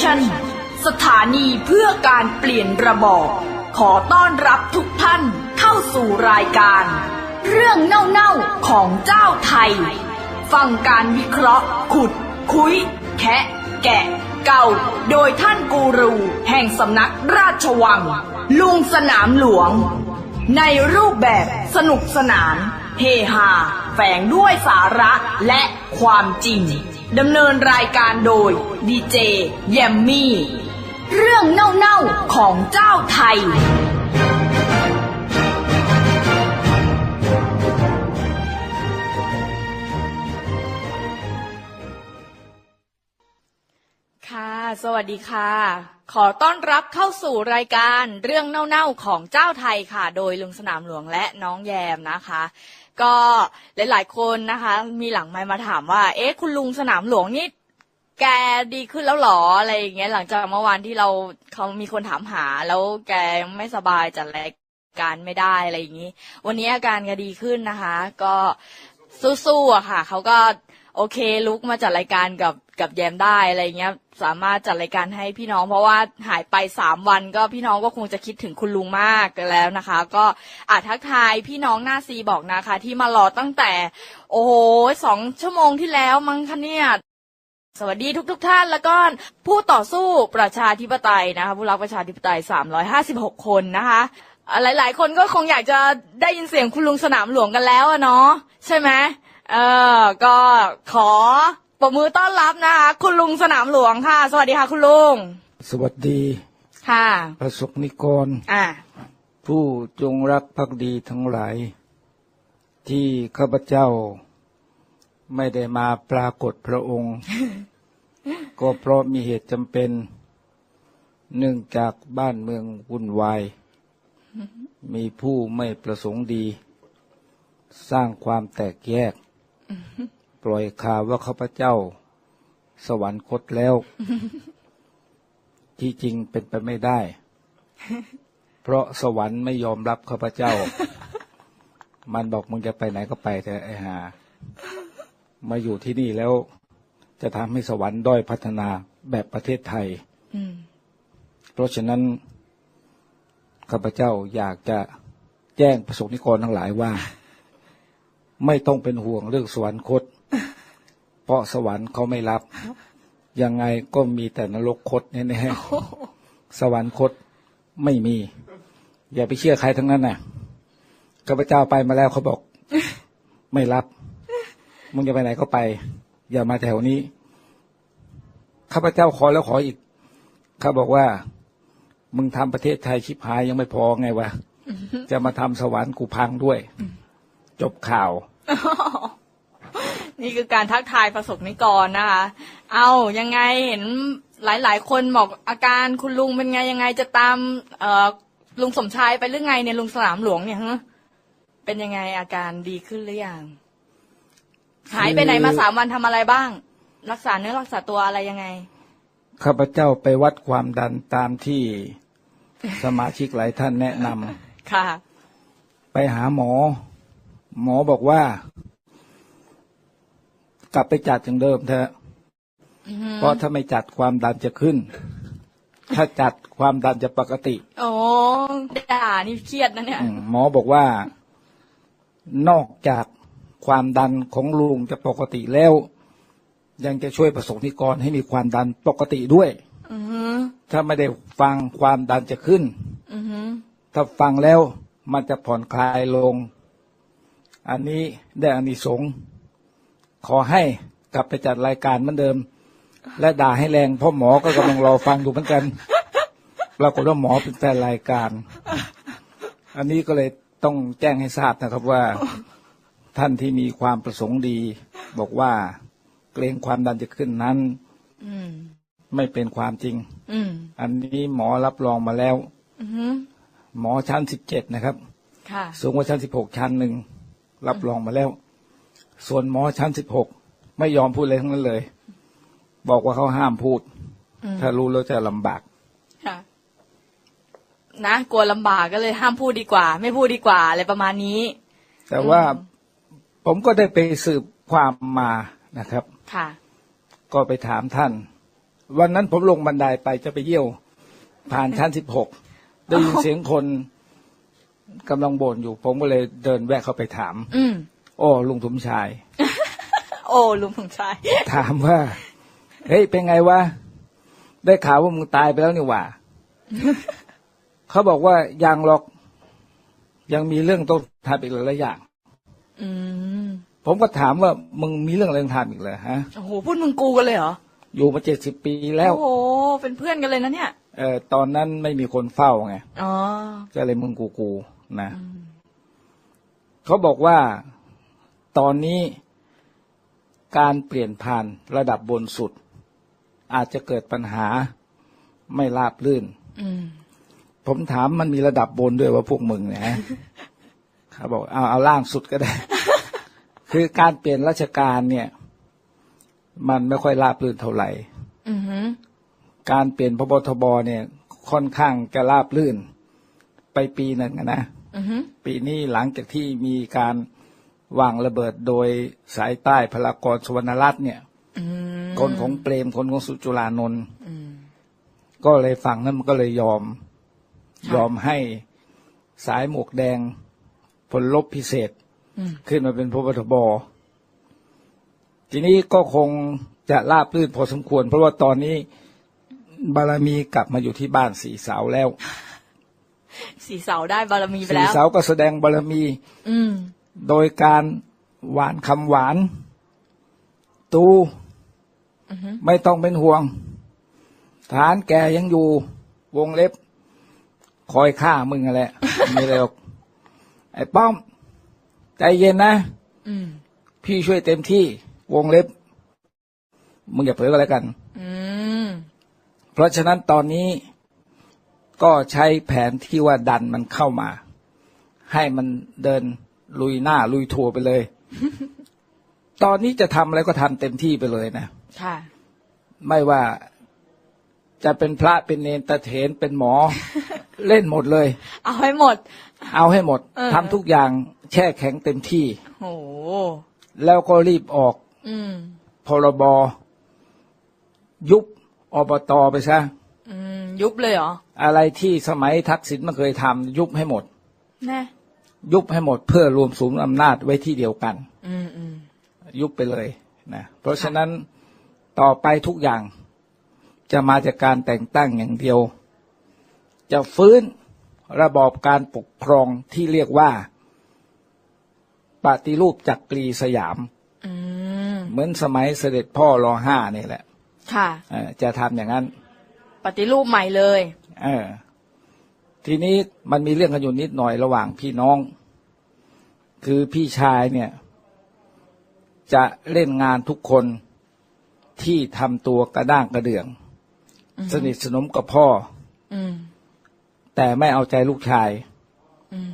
ชันสถานีเพื่อการเปลี่ยนระบอบขอต้อนรับทุกท่านเข้าสู่รายการ เรื่องเน่าๆของเจ้าไทย ฟังการวิเคราะห์ ขุด คุย แคะ แกะ เก่า โดยท่านกูรู แห่งสำนักราชวัง ลุงสนามหลวง ในรูปแบบสนุกสนาน เฮฮาแฝงด้วยสาระและความจริง ดำเนินรายการโดยดีเจแยมมี่ เรื่องเน่าๆของเจ้าไทย ค่ะ สวัสดีค่ะ ขอต้อนรับเข้าสู่รายการเรื่องเน่าๆของเจ้าไทยค่ะ โดยลุงสนามหลวงและน้องแยมนะคะ ก็หลาย ๆ คนนะคะ มีหลังไมมาถามว่า เอ๊ะ คุณลุงสนามหลวงนี่แกดีขึ้นแล้วหรออะไรอย่างเงี้ย หลังจากเมื่อวานที่เราเขามีคนถามหาแล้วแกไม่สบายจัดรายการไม่ได้อะไรอย่างงี้ วันนี้อาการแกดีขึ้นนะคะ ก็สู้ๆอะค่ะเขาก็โอเคลุกมาจัดรายการกับ กับแยมได้อะไรเงี้ย สามารถจัดรายการให้พี่น้อง เพราะว่าหายไปสามวันก็พี่น้องก็คงจะคิดถึงคุณลุงมากแล้วนะคะ ก็อาจทักทายพี่น้องหน้าซีบอกนะคะ ที่มารอตั้งแต่ โอ้โหสองชั่วโมงที่แล้วมั้งคะเนี่ยสวัสดีทุกๆทท่านแล้วก็ผู้ต่อสู้ประชาธิปไตยนะคะผู้รักประชาธิปไตย 356 คนนะคะหลายๆ คนก็คงอยากจะได้ยินเสียงคุณลุงสนามหลวงกันแล้วอะเนาะใช่ไหมเออก็ขอ ปรบมือต้อนรับนะคะ คุณลุงสนามหลวงค่ะ สวัสดีค่ะ คุณลุง สวัสดีค่ะประสบนิกร อะผู้จงรักภักดีทั้งหลาย ที่ข้าพเจ้า ไม่ได้มาปรากฏพระองค์ ก็เพราะมีเหตุจำเป็น เนื่องจากบ้านเมืองวุ่นวาย มีผู้ไม่ประสงค์ดี สร้างความแตกแยก ปล่อยข่าวว่าข้าพเจ้า สวรรคตแล้ว ที่จริงเป็นไปไม่ได้ เพราะสวรรค์ไม่ยอมรับข้าพเจ้า มันบอกมึงจะไปไหนก็ไปเถอะไอ้ห่ามาอยู่ที่นี่แล้ว จะทำให้สวรรค์ด้อยพัฒนาแบบประเทศไทยเพราะฉะนั้นข้าพเจ้าอยากจะแจ้งประสบนิกรทั้งหลายว่า ไม่ต้องเป็นห่วงเรื่องสวรรคต เพราะสวรรค์เขาไม่รับ ยังไงก็มีแต่นรกคตแน่ๆสวรรคตไม่มี อย่าไปเชื่อใครทั้งนั้นนะข้าพเจ้าไปมาแล้วเขาบอก ไม่รับ มึงจะไปไหนก็ไป อย่ามาแถวนี้ ข้าพเจ้าขอแล้วขออีก เขาบอกว่า มึงทำประเทศไทยชิบหายยังไม่พอไงวะ จะมาทำสวรรค์กูพังด้วย จบข่าว นี่คือการทักทายประสบนิกรนะคะ เอายังไงเห็นหลายๆ คนบอกอาการคุณลุงเป็นไงยังไงจะตามเอ่อลุงสมชายไปหรือไงเนี่ยลุงสนามหลวงเนี่ยฮะเป็นยังไงอาการดีขึ้นหรือยังหายไปไหนมาสามวันทำอะไรบ้าง รักษาเนื้อรักษาตัวอะไรยังไงข้าพเจ้าไปวัดความดันตามที่สมาชิกหลายท่านแนะนำค่ะ ไปหาหมอ หมอบอกว่า กลับไปจัดอย่างเดิมเถอะอือฮึเพราะถ้าไม่จัดความดันจะขึ้น ถ้าจัดความดันจะปกติ โอ้ด่านี่เครียดนะเนี่ยอืมหมอบอกว่า นอกจากความดันของลุงจะปกติแล้ว ยังจะช่วยประสบนิกรให้มีความดันปกติด้วยอือฮึถ้าไม่ได้ฟังความดันจะขึ้นอือฮึถ้าฟังแล้วมันจะผ่อนคลายลง อันนี้ได้อานิสงส์ ขอให้กลับไปจัดรายการเหมือนเดิม และด่าให้แรงเพราะหมอก็กำลังรอฟังอยู่เหมือนกันปรากฏว่าหมอเป็นแฟนรายการ อันนี้ก็เลยต้องแจ้งให้ทราบนะครับว่า ท่านที่มีความประสงค์ดี บอกว่าเกรงความดันจะขึ้นนั้นอืมไม่เป็นความจริงอืมอันนี้หมอรับรองมาแล้วอือฮึหมอชั้นสิบเจ็ดนะครับค่ะสูงกว่าชั้นสิบหกชั้นหนึ่งรับรองมาแล้ว ส่วนหมอชั้นสิบหกไม่ยอมพูดเลยทั้งนั้นเลย บอกว่าเขาห้ามพูดอืมถ้ารู้แล้วจะลำบากค่ะนะกลัวลำบากก็เลยห้ามพูดดีกว่า ไม่พูดดีกว่าอะไรประมาณนี้ แต่ว่าผมก็ได้ไปสืบความมานะครับ ค่ะ ก็ไปถามท่าน วันนั้นผมลงบันไดไปจะไปเยี่ยว ผ่านชั้นสิบหกได้ยินเสียงคนกำลังบ่นอยู่ ผมก็เลยเดินแวะเข้าไปถาม อืม โอ้ลุงสมชาย โอ้ลุงสมชาย ถามว่า เฮ้ย เป็นไงวะ ได้ข่าวว่ามึงตายไปแล้วนี่หว่า เขาบอกว่ายังหรอก ยังมีเรื่องต้องทำอีกหลายๆอย่างอืมผมก็ถามว่ามึงมีเรื่องอะไรต้องทำอีกเหรอฮะ โอ้โหพูดมึงกูกันเลยเหรอ อยู่มาเจ็ดสิบปีแล้ว โอ้โห เป็นเพื่อนกันเลยนะเนี่ย เออตอนนั้นไม่มีคนเฝ้าไง อ๋อ ก็เลยมึงกูกูนะ เขาบอกว่า ตอนนี้การเปลี่ยนผ่านระดับบนสุด อาจจะเกิดปัญหาไม่ราบลื่นมผมถามมันมีระดับบนด้วยว่าพวกมึงเนี่ยฮะเขาบอกเอาเอาล่างสุดก็ได้ คือการเปลี่ยนราชการเนี่ย มันไม่ค่อยราบรื่นเท่าไหร่การเปลี่ยนพบทบเนี่ย ค่อนข้างจะราบรื่น ไปปีหนึ่งนะปีนี้หลังจากที่มีการ วางระเบิดโดยสายใต้พลากรสวรรณรัตน์เนี่ยอืมคนของเปรมคนของสุจุลานนท์อืมก็เลยฝั่งนั้นมันก็เลยยอมค่ะยอมให้สายหมวกแดงพลลบพิเศษอืมขึ้นมาเป็นพบทบทีนี้ก็คงจะราบรื่นพอสมควร เพราะว่าตอนนี้ บารมีกลับมาอยู่ที่บ้านสีเสาแล้ว สีเสาได้บารมีไปสีแล้วเสาก็แสดงบารมี อืม โดยการหวานคำหวาน ตูอือหือไม่ต้องเป็นห่วง ฐานแกยังอยู่ วงเล็บ คอยฆ่ามึงอะไรไม่เลยหรอก ไอ้ป้อม ใจเย็นนะอืมพี่ช่วยเต็มที่ วงเล็บ มึงอย่าเผลอกันแล้วกันอืมเพราะฉะนั้นตอนนี้ก็ใช้แผนที่ว่าดันมันเข้ามา ให้มันเดิน ลุยหน้า ลุยทัวร์ไปเลย ตอนนี้จะทำอะไรก็ทำเต็มที่ไปเลยนะค่ะไม่ว่าจะเป็นพระเป็นเนนตะเถนเป็นหมอ เล่นหมดเลย เอาให้หมด เอาให้หมดเออทำทุกอย่างแช่แข็งเต็มที่โหแล้วก็รีบออกอืมพรบยุบอบตไปซะอืมยุบเลยเหรอ อะไรที่สมัยทักษิณมันเคยทำยุบให้หมดแน่ ยุบให้หมดเพื่อรวมศูนย์อำนาจไว้ที่เดียวกันอืมอืมยุบไปเลยนะเพราะฉะนั้นต่อไปทุกอย่างจะมาจากการแต่งตั้งอย่างเดียว จะฟื้นระบอบการปกครองที่เรียกว่า ปฏิรูปจักรีสยามอืมเหมือนสมัยเสด็จพ่อรอห้านี่แหละ ค่ะเออจะทำอย่างนั้น ปฏิรูปใหม่เลย เออ ทีนี้มันมีเรื่องกันอยู่นิดหน่อยระหว่างพี่น้อง คือพี่ชายเนี่ย จะเล่นงานทุกคนที่ทำตัวกระด้างกระเดื่อง สนิทสนมกับพ่ออืมแต่ไม่เอาใจลูกชายอืม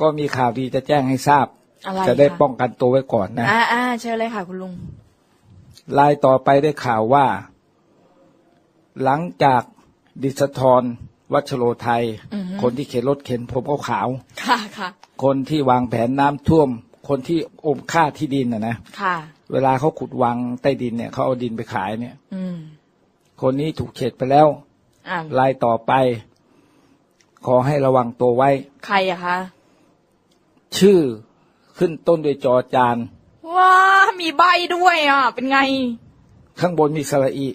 ก็มีข่าวดีจะแจ้งให้ทราบอะไรจะได้คป้องกันตัวไว้ก่อนนะอ่าอ่าเชิญเลยค่ะคุณลุงลายต่อไปได้ข่าวว่า หลังจากดิษฐร วัชโรไทยอือฮึคนที่เข็นรถเข็นผมขาวๆค่ะค่ะ คนที่วางแผนน้ำท่วม คนที่อมค่าที่ดินนะนะค่ะ เวลาเขาขุดวังใต้ดินเนี่ยเขาเอาดินไปขายเนี่ย อืมคนนี้ถูกเฉดไปแล้วอ่าลายต่อไป ขอให้ระวังตัวไว้ ใครอะคะชื่อขึ้นต้นด้วยจอจานว้ามีใบด้วยอะ เป็นไง ข้างบนมีสระอี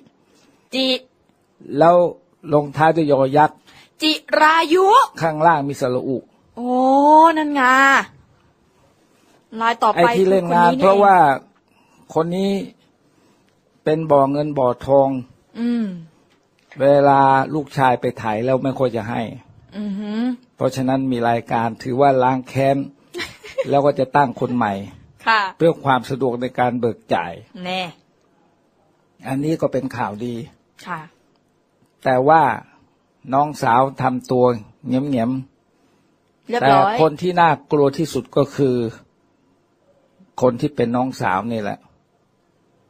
จิแล้วลงท้ายด้วยยอยักษ์ จิรายุ ข้างล่างมีสระอุโอ้นั่นไงลายต่อไอ้ไปที่เล่นคืองานคเพราะว่าคนนี้เป็นบ่อเงินบ่อทอง อืม เวลาลูกชายไปถ่ายแล้วไม่ค่อยจะให้ อือหือ เพราะฉะนั้นมีรายการถือว่าล้างแค้น แล้วก็จะตั้งคนใหม่ ค่ะ เพื่อความสะดวกในการเบิกจ่าย แน่ อันนี้ก็เป็นข่าวดี ค่ะ แต่ว่า น้องสาวทำตัวเงียบเรียๆบแต่ร้อยคนที่น่ากลัวที่สุดก็คือ คนที่เป็นน้องสาวนี่แหละ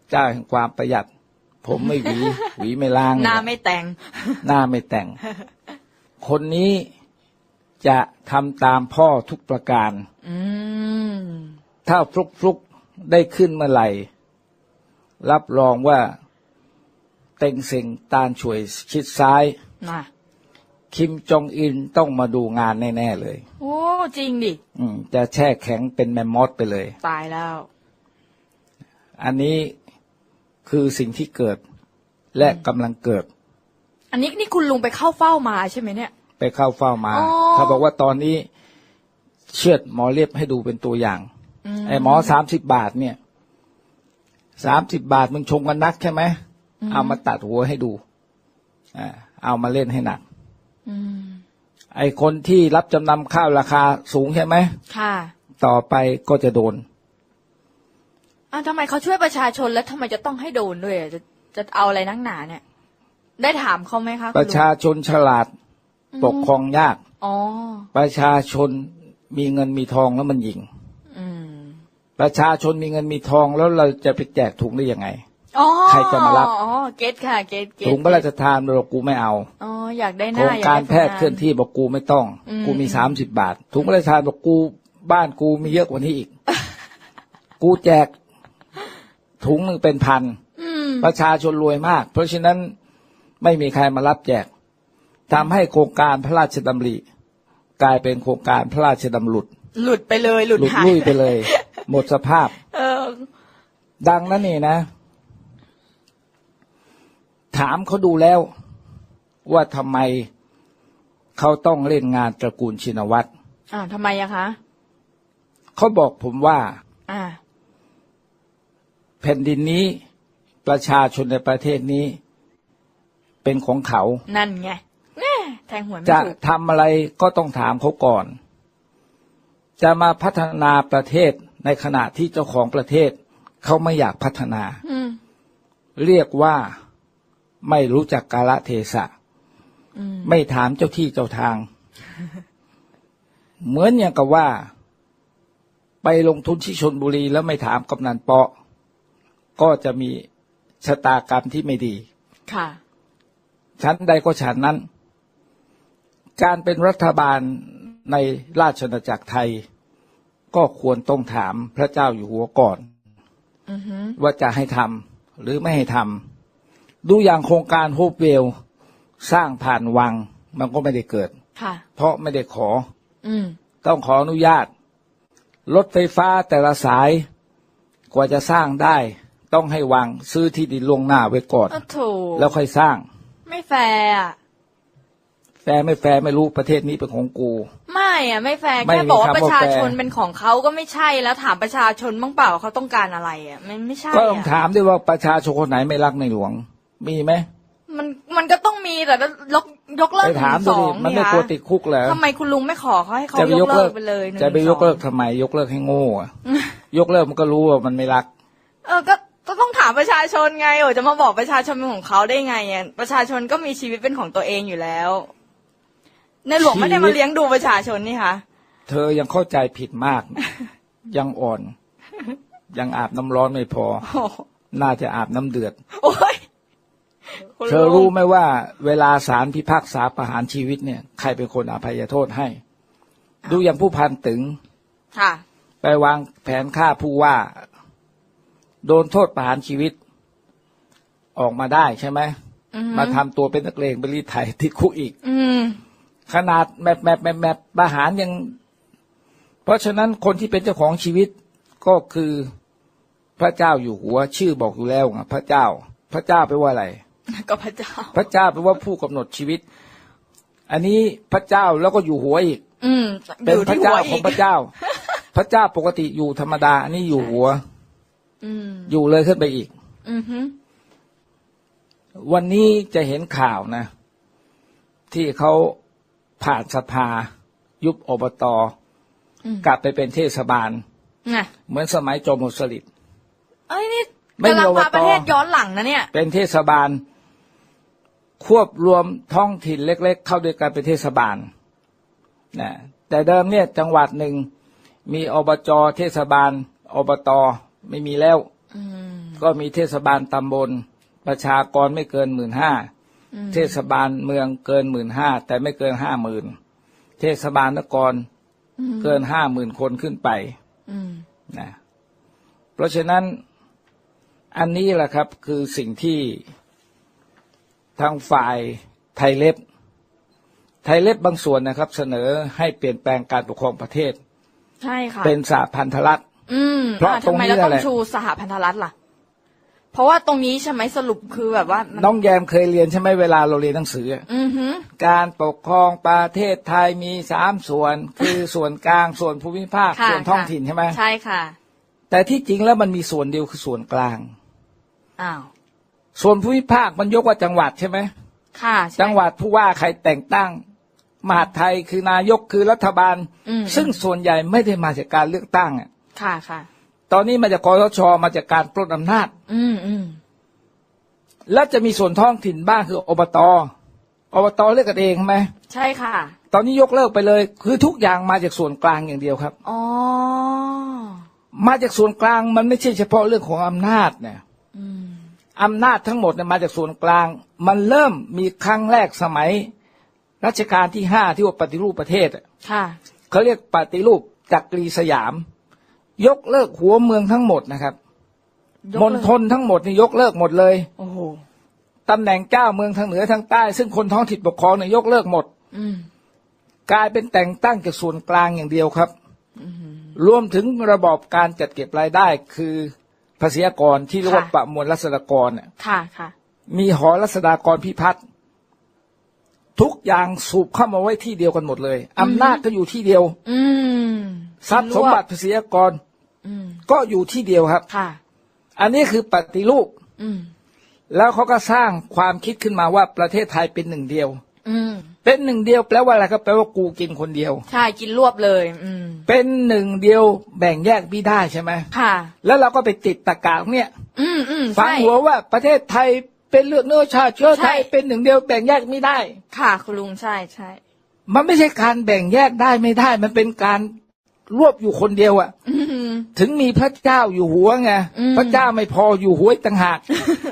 เจ้าแห่งความประหยัด ผมไม่หวี หวีไม่ล้าง หน้าไม่แต่ง หน้าไม่แต่ง คนนี้จะทำตามพ่อทุกประการอืมถ้าฟลุกฟลุกๆได้ขึ้นเมื่อไหร่ รับรองว่า เต็งเซ็งตานช่วยชิดซ้ายน่ะ คิมจองอินต้องมาดูงานแน่ ๆ เลย โอ้จริงดิอืมจะแช่แข็งเป็นแมมมอสไปเลย ตายแล้ว อันนี้คือสิ่งที่เกิดและกำลังเกิด อันนี้นี่คุณลุงไปเข้าเฝ้ามาใช่ไหมเนี่ย ไปเข้าเฝ้ามา อ๋อ เขาบอกว่าตอนนี้เชือดหมอเรียบให้ดูเป็นตัวอย่าง ไอ้หมอสามสิบบาทเนี่ยสามสิบบาทมึงชงกันนักใช่ไหม เอามาตัดหัวให้ดูอ่าเอามาเล่นให้หนักอืม ไอ้คนที่รับจำนำข้าวราคาสูงใช่ไหมค่ะ ต่อไปก็จะโดนอะทำไมเขาช่วยประชาชนแล้วทำไมจะต้องให้โดนด้วยอะจะจะเอาอะไรนักหนาเนี่ย ได้ถามเขาไหมคะคุณปลุระงชาชนฉลาดปกครองยากอ๋อประชาชนมีเงินมีทองแล้วมันยิงอืมประชาชนมีเงินมีทองแล้วเราจะไปแจกถุงได้ยังไงอ๋อ ใครจะมารับ อ๋อ เก็ตค่ะ เก็ตเก็ตถุงพระราชทานบอกกูไม่เอา อ๋อ อยากได้หโคน้ารงอยการได้แพทย์เคลื่อนที่บอกกูไม่ต้องอืมกูมีสามสิบบาท ถุงพระราชทานบอกกูบ้านกูมีเยอะกว่านี้อีก กูแจก ถุงหนึ่งเป็นพันอืมประชาชนรวยมาก เพราะฉะนั้นไม่มีใครมารับแจกทำให้โครงการพระราชดำริ กลายเป็นโครงการพระราชดำรุดหลุดไปเลย หลุดหลุดหายลุ่ยไปเลย หมดสภาพเออดังนั้นนี่นะ ถามเขาดูแล้ว ว่าทำไมเขาต้องเล่นงานตระกูลชินวัตรอ่าทำไมอะคะเขาบอกผมว่า อ่า แผ่นดินนี้ประชาชนในประเทศนี้ เป็นของเขา นั่นไงแน่แทงหวยไม่จะถูกทำอะไรก็ต้องถามเขาก่อน จะมาพัฒนาประเทศในขณะที่เจ้าของประเทศ เขาไม่อยากพัฒนา อืม เรียกว่า ไม่รู้จักกาลเทศะอืมไม่ถามเจ้าที่เจ้าทาง เหมือนอย่างกับว่า ไปลงทุนที่ชนบุรีแล้วไม่ถามกำนันเปาะ ก็จะมีชะตากรรมที่ไม่ดี ค่ะชั้นใดก็ฉันนั้น การเป็นรัฐบาลในราชอาณาจักรไทย ก็ควรต้องถามพระเจ้าอยู่หัวก่อนอือหือว่าจะให้ทำหรือไม่ให้ทำ ดูอย่างโครงการโฮปเวลสร้างผ่านวัง มันก็ไม่ได้เกิด ค่ะ เพราะไม่ได้ขอ อืม ต้องขออนุญาต รถไฟฟ้าแต่ละสาย กว่าจะสร้างได้ ต้องให้วังซื้อที่ดินล่วงหน้าไว้ก่อนอ้าวถูก แล้วค่อยสร้าง ไม่แฟร์อะแฟร์ไม่แฟร์ไม่รู้ประเทศนี้เป็นของกู ไม่อะไม่แฟร์ไม่แค่มีบอกว่าคำว่าประชาชนแฟร์ เป็นของเขาก็ไม่ใช่แล้วถามประชาชนบ้างเปล่าว่าเขาต้องการอะไรอะมันไม่ใช่ก็ต้องอะถามด้วยว่าประชาชนคนไหนไม่รักในหลวง มีไหมมันมันก็ต้องมีแต่ยกยกเลิไปกถามสดูอดิงมันไม่กลัวติดคุกเหรอทำไมคุณลุงไม่ขอเขาให้เขาจะไปยยกกเลิเลิกกไปเลยหนึ่งจะไปยกเลิกสองทำไม ยกเลิกให้โง่อะยกเลิกมันก็รู้ว่ามันไม่รัก เออก็ก็ต้องถามประชาชนไงโอ้จะมาบอกประชาชนเป็นของเขาได้ไงอะประชาชนก็มีชีวิตเป็นของตัวเองอยู่แล้ว ในหลวงไม่ได้ชีวิมาต เลี้ยงดูประชาชนนี่คะเธอยังเข้าใจผิดมาก ยังอ่อน ยังอาบน้ำร้อนไม่พอ โอ้โหน่าจะอาบน้ำเดือด โอ้ยคุณ เธอลุรู้งไหมว่า เวลาศาลพิพากษาประหารชีวิตเนี่ย ใครเป็นคนอภัยโทษให้ ดูอย่างผู้พันตึงค่ะ ไปวางแผนฆ่าผู้ว่า โดนโทษประหารชีวิต ออกมาได้ใช่ไหมอือหือมาทำตัวเป็นนักเลงไปรีดไถติดคุกอีก อืมขนาดแมปแมปแมปแมปประหารยัง เพราะฉะนั้นคนที่เป็นเจ้าของชีวิตก็คือพระเจ้าอยู่หัว ชื่อบอกอยู่แล้วไงพระเจ้า พระเจ้าแปลว่าอะไร ก็พระเจ้า พระเจ้าแปลว่าผู้กำหนดชีวิต อันนี้พระเจ้าแล้วก็อยู่หัวอีก อืมเป็นอยู่พระที่หัเจ้าวขอีองกพระเจ้า พระเจ้าปกติอยู่ธรรมดา อันนี้อยู่หัว อืมอยู่เลยขึ้นไปอีก อือหือวันนี้จะเห็นข่าวนะ ที่เขาผ่านสภา ยุบอบตอืมกลับไปเป็นเทศบาลน่ะเหมือนสมัยจอมหมดสลิดเอ้ยนี่ไม่กำลังมีอบตพาประเทศย้อนหลังนะเนี่ย เป็นเทศบาล ควบรวมท้องถิ่นเล็ก ๆ เข้าด้วยกันเป็นเทศบาลนะแต่เดิมเนี่ยจังหวัดหนึ่งมีอบจเทศบาล อบตไม่มีแล้วอืมก็มีเทศบาลตำบล ประชากรไม่เกินหมื่นห้าอืมเทศบาลเมืองเกินหมื่นห้าแต่ไม่เกินห้าหมื่นเทศบาลนครเกินห้าหมื่นคนขึ้นไปอืมนะเพราะฉะนั้นอันนี้แหละครับคือสิ่งที่ ทางฝ่ายไทยเล็บ ไทยเล็บบางส่วนนะครับ เสนอให้เปลี่ยนแปลงการปกครองประเทศ ใช่ค่ะ เป็นสหพันธรัฐอืมเพราะอ่ตรงทำไมนี้เราต้องแหละชูสหพันธรัฐล่ะ เพราะว่าตรงนี้ใช่ไหมสรุปคือแบบว่ามันน้องแยมเคยเรียนใช่ไหมเวลาเราเรียนหนังสืออือหือการปกครองประเทศไทยมีสามส่วน คือส่วนกลางส่วนภูมิภาคค่ะส่วนท้องค่ะถิ่นใช่ไหมใช่ค่ะ แต่ที่จริงแล้วมันมีส่วนเดียวคือส่วนกลางอ้าว ส่วนภูมิภาคมันยกว่าจังหวัดใช่ไหมค่ะใช่จังหวัดผู้ว่าใครแต่งตั้ง มหาดไทยคือนายกคือรัฐบาล อืมซึ่งส่วนใหญ่ไม่ได้มาจากการเลือกตั้งอะค่ะค่ะ ตอนนี้มาจากคอสชมาจากการปล้นอำนาจ อืมอืมแล้วจะมีส่วนท้องถิ่นบ้างคืออบตอบตเลือกกันเองใช่ไหมใช่ค่ะตอนนี้ยกเลิกไปเลย คือทุกอย่างมาจากส่วนกลางอย่างเดียวครับ อ๋อมาจากส่วนกลางมันไม่ใช่เฉพาะเรื่องของอำนาจเนี่ย อืม อำนาจทั้งหมดเนี่ยมาจากส่วนกลาง มันเริ่มมีครั้งแรกสมัย รัชกาลที่ห้าที่ว่าปฏิรูปประเทศอะค่ะเขาเรียกปฏิรูปจักรีสยาม ยกเลิกหัวเมืองทั้งหมดนะครับยกมเลิณกฑลทั้งหมดนี่ยกเลิกหมดเลยโอ้โหตำแหน่งเจ้าเมืองทางเหนือทางใต้ ซึ่งคนท้องถิ่นปกครองเนี่ยยกเลิกหมดอืมกลายเป็นแต่งตั้งจากส่วนกลางอย่างเดียวครับอืมรวมถึงระบอบการจัดเก็บรายได้คือ ภาษีอากรที่เรียกว่าค่ะประมวลรัษฎากรน่ะค่ะค่ะมีหอรัษฎากรพิพัฒน์ทุกอย่างสูบเข้ามาไว้ที่เดียวกันหมดเลยอำนาจก็อยู่ที่เดียว อืมทรัพย์สมบัติภาษีอากรอืมก็อยู่ที่เดียวครับค่ะ อันนี้คือปฏิรูปอืมแล้วเขาก็สร้างความคิดขึ้นมาว่าประเทศไทยเป็นหนึ่งเดียว อืม เป็นหนึ่งเดียวแปลว่าอะไรครับแปลว่ากูกินคนเดียว ใช่กินรวบเลย อืม เป็นหนึ่งเดียวแบ่งแยกไม่ได้ใช่ไหมค่ะ แล้วเราก็ไปติดตะกาเนี่ย อืมอืมฟังใช่ หัวว่าประเทศไทยเป็นเลือดเนื้อชาติเชื้อไทยใช่ เป็นหนึ่งเดียวแบ่งแยกไม่ได้ ค่ะ คุณลุงใช่ใช่ มันไม่ใช่การแบ่งแยกได้ไม่ได้ มันเป็นการรวบอยู่คนเดียวอะอืม ถึงมีพระเจ้าอยู่หัวไงอืม พระเจ้าไม่พออยู่หัวอีกต่างหาก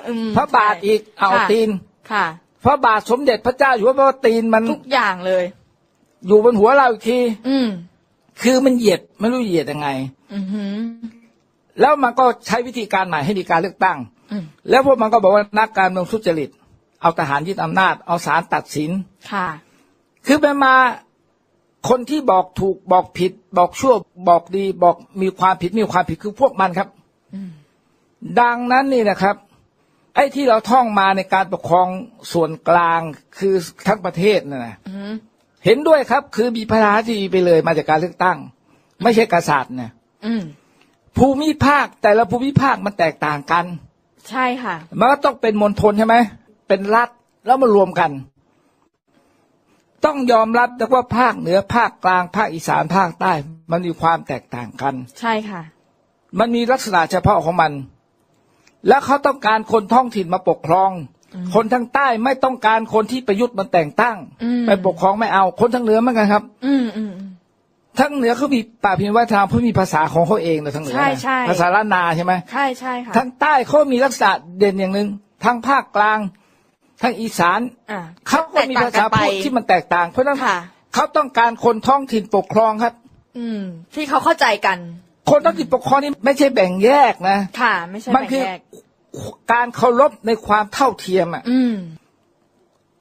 อืมพระบาทอีกเอาค่ะตีน ค่ะ พระบาทสมเด็จพระเจ้าอยู่หัวเพราะว่าตีนมันทุกอย่างเลย อยู่บนหัวเราอีกที อืมคือมันเหยียดไม่รู้เหยียดยังไง อือหือแล้วมันก็ใช้วิธีการใหม่ให้มีการเลือกตั้งอืมแล้วพวกมันก็บอกว่านักการเมืองทุจริต เอาทหารยึดอำนาจ เอาศาลตัดสิน ค่ะ คือไปมาคนที่บอกถูกบอกผิด บอกชั่วบอกดี บอกมีความผิดไมมีความผิดคือพวกมันครับอืมดังนั้นนี่นะครับ ไอ้ที่เราท่องมาในการปกครองส่วนกลางคือทั้งประเทศนะนะอืมเห็นด้วยครับ คือมีพระราชทีไปเลยมาจากการเลือกตั้ง ไม่ใช่กษัตริย์นะอืมภูมิภาคแต่ละภูมิภาคมันแตกต่างกัน ใช่ค่ะมันก็ต้องเป็นมณฑลใช่ไหมเป็นรัฐแล้วมารวมกัน ต้องยอมรับนะว่าภาคเหนือภาคกลางภาคอีสานภาคใต้ มันมีความแตกต่างกัน ใช่ค่ะ มันมีลักษณะเฉพาะของมัน แล้วเขาต้องการคนท้องถิ่นมาปกครอง คนทางใต้ไม่ต้องการคนที่ประยุทธ์มันแต่งตั้งอืมไปปกครองไม่เอา คนทางเหนือเหมือนกันครับ อืมอืมอืมทั้งเหนือเขามีป่าพิมพ์วัฒนธรรมเขามีภาษาของเขาเองนะทางเหนือใช่นะใช่ภาษาล้านนาใช่ไหมใช่ใช่ค่ะทางใต้เขามีลักษณะเด่นอย่างหนึ่งทางภาคกลางทางอีสานอ่าเขาก็มีภาษาพูดที่มันแตกต่าง เพราะฉะนั้นค่ะเขาต้องการคนท้องถิ่นปกครองครับ อืม ที่เขาเข้าใจกัน คนท้องถิ่นปกครองนี่ไม่ใช่แบ่งแยกนะค่ะ ไม่ใช่มันแบ่งคือแยก การเคารพในความเท่าเทียมอะ อืม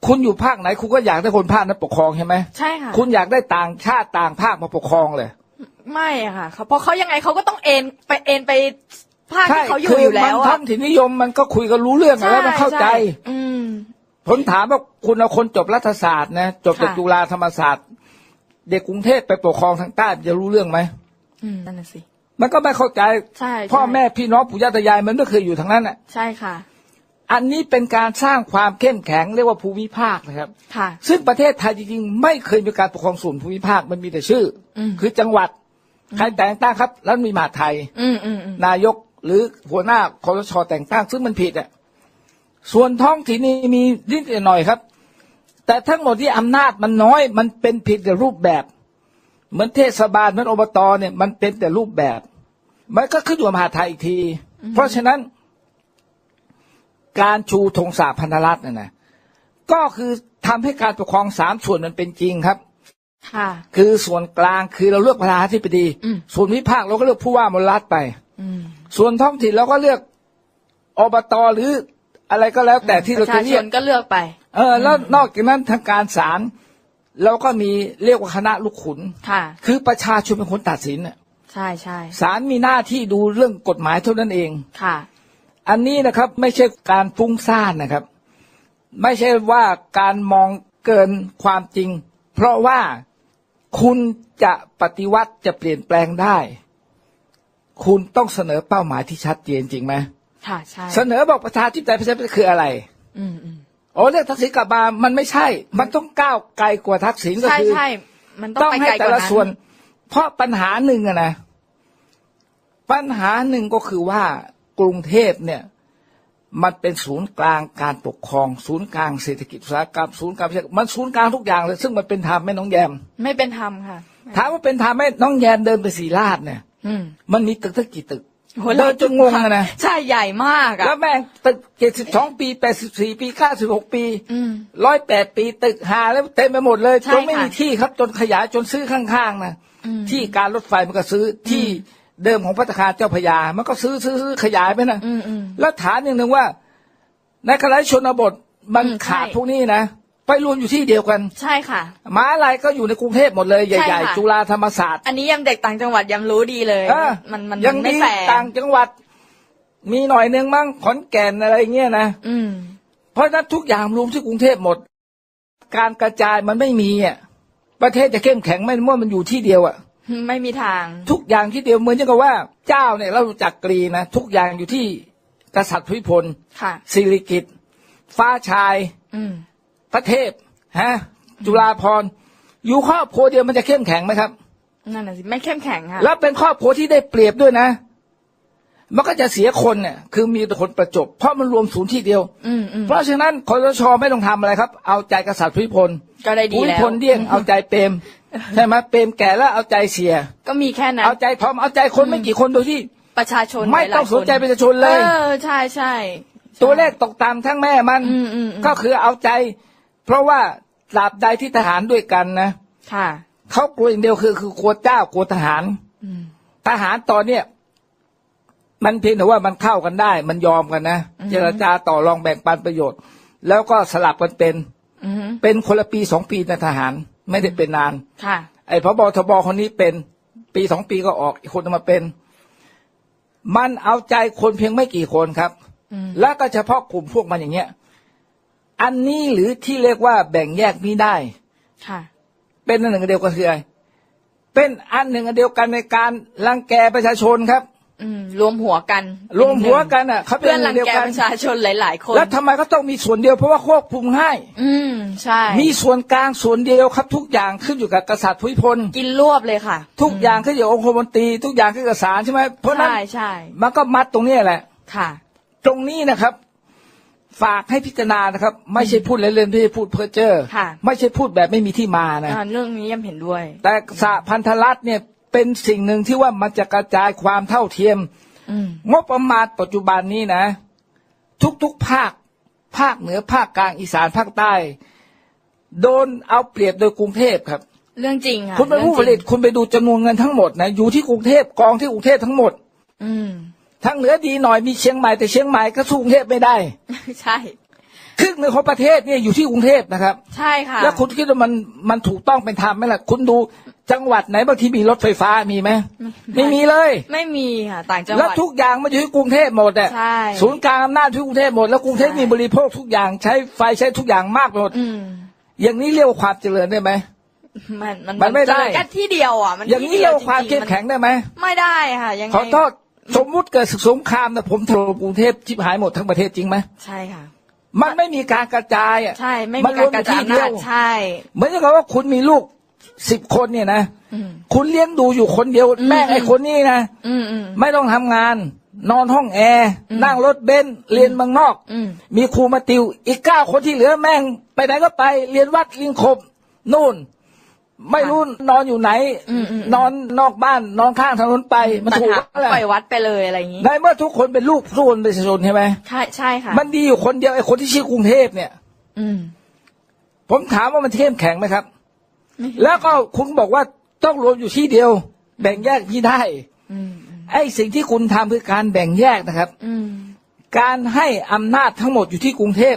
คุณอยู่ภาคไหน คุณก็อยากได้คนภาคนั้นปกครองใช่ไหมใช่ค่ะ คุณอยากได้ต่างชาติต่างภาคมาปกครองเลย ไม่อะค่ะเขาเพราะเขายังไงเขาก็ต้องเอ็นไปเอ็นไปภาคใช่ที่เขาอยู่คืออยู่มัแล้วท้อะองถิ่นนิยมมันก็คุยกันรู้เรื่องอะแล้วมันเข้าใจอืม ผมถามว่าคุณเอาคนจบรัฐศาสตร์นะจบจากค่ะ จุฬาธรรมศาสตร์ เด็กกรุงเทพไปปกครองทางใต้จะรู้เรื่องไหม อืมนั่นน่ะสิ มันก็ไม่เข้าใจใช่พ่อใช่แม่พี่น้องปู่ย่าตายายมันไม่เคยอยู่ทางนั้นอะ ใช่ค่ะ อันนี้เป็นการสร้างความเข้มแข็งเรียกว่าภูมิภาคนะครับ ค่ะ ซึ่งประเทศไทยจริงๆไม่เคยมีการปกครองส่วนภูมิภาคมันมีแต่ชื่ออมคือจังหวัดใครแต่งตั้งครับ แล้วมีมหาดไทยอืมอืมอืมนายกหรือหัวหน้าคอสชแต่งตั้ง ซึ่งมันผิดอะส่วนท้องถิ่นนี่มีนิดหน่อยครับ แต่ทั้งหมดที่อำนาจมันน้อย มันเป็นผิดแต่รูปแบบ เหมือนเทศบาลเหมือนอบตเนี่ย มันเป็นแต่รูปแบบ มันก็ขึ้นอยู่กับมหาดไทยอีกที เพราะฉะนั้น การชูธงสาพันธรัฐน่ะนะก็คือทำให้การปกครองสามส่วนมันเป็นจริงครับค่ะคือส่วนกลางคือเราเลือกประธานาธิบดีอืมส่วนวิภาคเราก็เลือกผู้ว่ามลรัฐไปอืมส่วนท้องถิ่นเราก็เลือกอบตหรืออะไรก็แล้วแต่ที่ปเราระชาจะชเรียกนก็เลือกไป เออ แล้วนอกจากนั้นทางการศาล เราก็มีเรียกว่าคณะลูกขุน ค่ะ คือประชาชนเป็นคนตัดสินน่ะใช่ใช่ศาลมีหน้าที่ดูเรื่องกฎหมายเท่านั้นเอง ค่ะ อันนี้นะครับไม่ใช่การฟุ้งซ่านนะครับ ไม่ใช่ว่าการมองเกินความจริง เพราะว่าคุณจะปฏิวัติจะเปลี่ยนแปลงได้ คุณต้องเสนอเป้าหมายที่ชัดเจนจริงไหมค่ะใช่เสนอบอกประชาธิปไตยประชาธิปไตยคืออะไร อืมอืม โอ้เรียกทักษิณกลับมามันไม่ใช่ มันต้องก้าวไกลกว่าทักษิณก็ใช่คือใช่มันต้องต้องไปให้ไกลกแต่ว่าละนั้นส่วน เพราะปัญหาหนึ่งอะนะ ปัญหาหนึ่งก็คือว่ากรุงเทพเนี่ย มันเป็นศูนย์กลางการปกครอง ศูนย์กลางเศรษฐกิจอุตสาหกรรมศูนย์กลางวิชาการมันศูนย์กลางทุกอย่างเลย ซึ่งมันเป็นธรรมแม่น้องแยม ไม่เป็นธรรมค่ะ ถามว่าเป็นธรรมไหมน้องแยมเดินไปสีลาดเนี่ย อืม มันมีตึกตั้งกี่ตึกโห เดินจนงงอะนะ ใช่ใหญ่มากอะแล้วแม่งตึกเจ็ดสิบสองปีแปดสิบสี่ปีเก้าสิบหกปีอืมร้อยแปดปีตึกหาแล้วเต็มไปหมดเลยใช่จนไม่ค่ะมีที่ครับจนขยายจนซื้อข้างๆนะอืมที่การรถไฟมันก็ซื้อที่เดิมของพัตตาคารเจ้าพระยา มันก็ซื้อซื้อซื้อขยายไปนะอืมอืมแล้วฐานอย่างหนึ่งว่า ในขณะที่ชนบทมันอืมขาดใช่พวกนี้นะ ไปรวมอยู่ที่เดียวกันใช่ค่ะมหาอะไรก็อยู่ในกรุงเทพหมดเลยใช่ใหญ่ค่ะๆจุฬาธรรมศาสตร์ อันนี้ยำเด็กต่างจังหวัดยำรู้ดีเลยเออมันมันยัมันงไม่ดีแฟร์ต่างจังหวัด มีหน่อยหนึ่งมั้งขอนแก่นอะไรเงี้ยนะอืมเพราะฉะนั้นทุกอย่างรวมที่กรุงเทพหมด การกระจายมันไม่มีอะประเทศจะเข้มแข็งไม่เมื่อมันอยู่ที่เดียวอะไม่มีทาง ทุกอย่างที่เดียวเหมือนกับว่า เจ้าเนี่ยเรารู้จักกรีนะทุกอย่างอยู่ที่กษัตริย์พิพลค่ะสิริกิติ์ฟ้าชาย อืม พระเทพฮะจุฬาภรณ์อยู่ครอบครัวเดียวมันจะเข้มแข็งไหมครับนั่นน่ะสิไม่เข้มแข็งค่ะแล้วเป็นครอบครัวที่ได้เปรียบด้วยนะ มันก็จะเสียคนเนี่ยคือมีแต่คนประจบ เพราะมันรวมศูนย์ที่เดียว อืมอืมเพราะฉะนั้นคอสชไม่ต้องทำอะไรครับ เอาใจกษัตริย์พิพลก็ได้ดีภูมิแล้วพลเดี่ยงเอาใจเปรมใช่ไหมเปรมแก่แล้วเอาใจเสีย ก็มีแค่นั้นเอาใจทอมเอาใจคนไม่กี่คนโดยที่ประชาชนไม่หลายๆต้องสนใจคประชาชนเลย เออใช่ใช่ตัวเลขตกตามทั้งแม่มันอืมอืมอืมก็คือเอาใจ เพราะว่าตราบใดที่ทหารด้วยกันนะค่ะเขากลัวอย่างเดียวคือ คือกลัวเจ้ากลัวทหารอืมทหารตอนเนี้ยมันเพียงแต่ว่ามันเข้ากันได้ มันยอมกันนะเจรจาต่อรองแบ่งปันประโยชน์ แล้วก็สลับกันเป็นอืมเป็นคนละปีสองปีนะทหาร ไม่ได้เป็นนานค่ะ ไอ้พบทบคนนี้เป็น ปีสองปีก็ออกอีกคนมาเป็น มันเอาใจคนเพียงไม่กี่คนครับอืมแล้วก็เฉพาะกลุ่มพวกมันอย่างเงี้ย อันนี้หรือที่เรียกว่าแบ่งแยกนี้ได้ ค่ะ เป็นอันหนึ่งอันเดียวกันคืออะไร เป็นอันหนึ่งอันเดียวกันในการรังแกประชาชนครับ อืม รวมหัวกันรวมหัวกันอะเขาเป็นเพื่อนอัรันงเดียวแกกันประชาชนหลาย ๆ คน แล้วทำไมก็ต้องมีส่วนเดียวเพราะว่าควบคุมง่ายอืม ใช่ มีส่วนกลางส่วนเดียวครับ ทุกอย่างขึ้นอยู่กับกษัตริย์ภูมิพล กินรวบเลยค่ะ ทุกอย่างขึ้นอยู่กับองคมนตรีทุกอย่างขึ้นกับศาลใช่ไหมเพราะฉะนั้นใช่ใช่มันก็มัดตรงนี้แหละ ค่ะ ตรงนี้นะครับ ฝากให้พิจารณานะครับ ไม่ใช่พูดเล่นๆไม่ใช่พูดเพ้อเจ้อค่ะไม่ใช่พูดแบบไม่มีที่มานะอ่าเรื่องนี้ยังเห็นด้วย แต่สหพันธรัฐเนี่ยเป็นสิ่งหนึ่งที่ว่ามันจะกระจายความเท่าเทียมอืมงบประมาณปัจจุบันนี้นะ ทุกๆภาค ภาคเหนือภาคกลางอีสานภาคใต้ โดนเอาเปรียบโดยกรุงเทพครับ เรื่องจริงค่ะคุณเป็นผู้ผลิตเรื่องจริคุณไปดูจำนวนเงินทั้งหมดนะอยู่ที่กรุงเทพกองที่กรุงเทพทั้งหมดงอืม ทางเหนือดีหน่อยมีเชียงใหม่แต่เชียงใหม่ก็สู้กรุงเทพไม่ได้ ใช่ครึ่งหนึ่งของประเทศเนี่ยอยู่ที่กรุงเทพนะครับ ใช่ค่ะ แล้วคุณคิดว่ามันมันถูกต้องเป็นธรรมไหมล่ะ คุณดูจังหวัดไหนบางทีมีรถไฟฟ้ามีไหมไม่มีเลย ไม่มีค่ะต่างจังหแล้ววัดทุกอย่างมันอยู่ที่กรุงเทพหมดอะใช่ศูนย์กลางอำนาจที่กรุงเทพหมดแล้วกรุงเทพใช่มีบริโภคทุกอย่างใช้ไฟใช้ทุกอย่างมากหมดอืมอย่างนี้เรียกว่าความเจริญได้ไหมมันมันมันไม่ได้เจอแค่ที่เดียวอะมันอย่างนี้ที่เรีดียกว่าความจเข้ริมๆแข็งได้ไหมไม่ได้ค่ะยังไงขอโทษ สมมุติเกิดศึกสงครามนะผมถล่มกรุงเทพชิบหายหมดทั้งประเทศจริงไหมใช่ค่ะ มันไม่มีการกระจายอะใช่ไม่มัมีนการกระจายรวมอยู่ที่เดีอำนายวจใช่เหมือนกับว่าคุณมีลูกสิบคนเนี่ยนะอืมคุณเลี้ยงดูอยู่คนเดียวอืมแม่งไอ้คนนี้นะอืมอืมไม่ต้องทำงาน นอนห้องแอร์อืมนั่งรถเบนซ์เรียนเมืองนอกอืมมีครูมาติว อีกเก้าคนที่เหลือแม่ง ไปไหนก็ไป เรียนวัดลิงคมนู่น ไม่รู้นอนอยู่ไหนอืมอืมนอนนอกบ้านนอนข้างถนนไป มันตัดถูกหาอะไรปล่อยวัดไปเลยอะไรอย่างนี้ในเมื่อทุกคนเป็นลูกทุกคนเป็นประชาชนใช่ไหมใช่ใช่ค่ะ มันดีอยู่คนเดียวไอ้คนที่ชื่อกรุงเทพเนี่ย อืมผมถามว่ามันเข้มแข็งไหมครับ แล้วก็คุณบอกว่าต้องรวมอยู่ที่เดียว แบ่งแยกที่ได้อืมอืมไอ้สิ่งที่คุณทำคือการแบ่งแยกนะครับอืมการให้อำนาจทั้งหมดอยู่ที่กรุงเทพ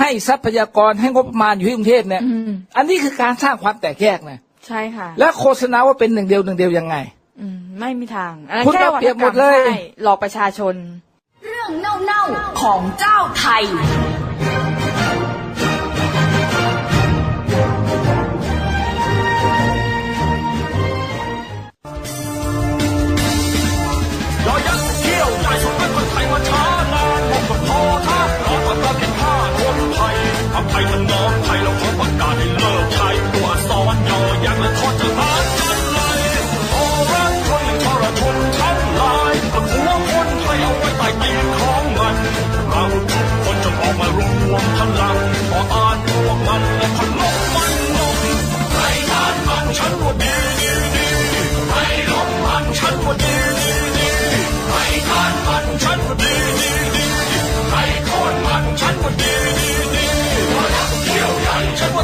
ให้ทรัพยากรให้งบประมาณอยู่ที่กรุงเทพเนี่ยอืมอันนี้คือการสร้างความแตกแยกนะใช่ค่ะ และโฆษณาว่าเป็นหนึ่งเดียวหนึ่งเดียวยังไงอืมไม่มีทางอันนั้นคุณแค่เอาวัเปรีฒยบกหรมรดมเลยใช่หลอกประชาชน เรื่องเน่าๆของเจ้าไทย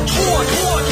错错。